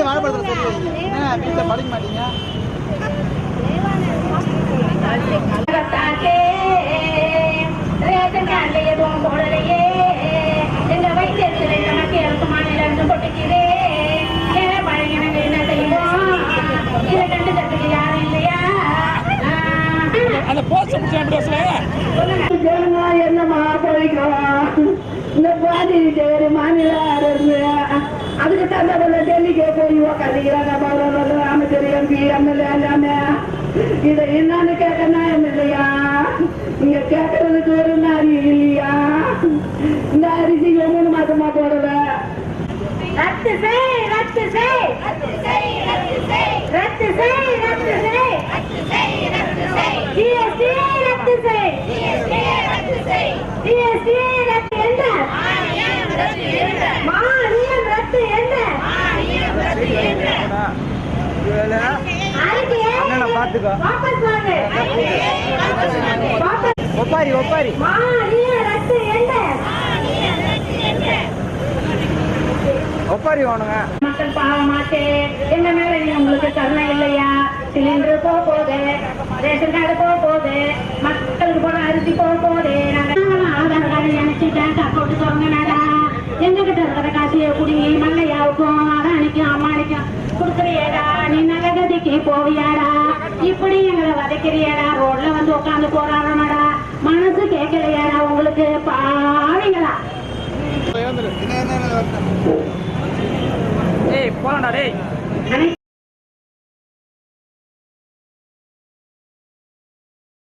வாழைப்பழத்தில் என்ன வீட்டில் படிக்க மாட்டீங்க? என்ன அந்த போஸ்ட் என்னமா போய்க்கலாம் இந்த பாதி சரி மாநில அரசு. அதுக்கு தந்தவங்க டெல்லிக்கு போய் உக்காந்துக்கிறாங்க பரவாயில்ல அமைச்சர் எம்பி எம்எல்ஏ எல்லாமே இதை என்னன்னு கேட்க நியாயம் இல்லையா நீங்க கேட்கறதுக்கு ஒரு நாரி இல்லையா? இந்த அரிசிக்கு மூணு மாசமா போடல. ரத்து செய் ரத்து செய். ரத்து செய் ரத்து செய். ஜிஎஸ்டி ரத்து செய். ஜிஎஸ்டி ரத்து என்ன மானியம் ரத்து என்ன இதில் அறிக்கையை வாபஸ் ஒப்பாரி ஒப்பாரி. ஒப்பாரி வேணுங்க. மக்கள் பாவமாச்சே. எங்க மேல உங்களுக்கு கருணை இல்லையா? சிலிண்டர் போக போகுது ரேஷன் கார்டு போக போகுது மக்களுக்கு போன அரிசி போக போகுது நாங்க ஆதார் கார்டு நினைச்சிட்டேன் அக்கௌண்ட் திறங்கினாடா எங்க கிட்ட இருக்கிற காசியை குடி மல்லையாவுக்கும் அதானிக்கும் அம்மானிக்கும் கொடுக்குறியடா. நீ போவியாடா? இப்படி எங்களை வதைக்கிறியாடா? ரோட்ல வந்து உட்காந்து போராடணும்டா மனசு கேட்கலையாடா உங்களுக்கு? பாவிங்களா ஏய் டேய்.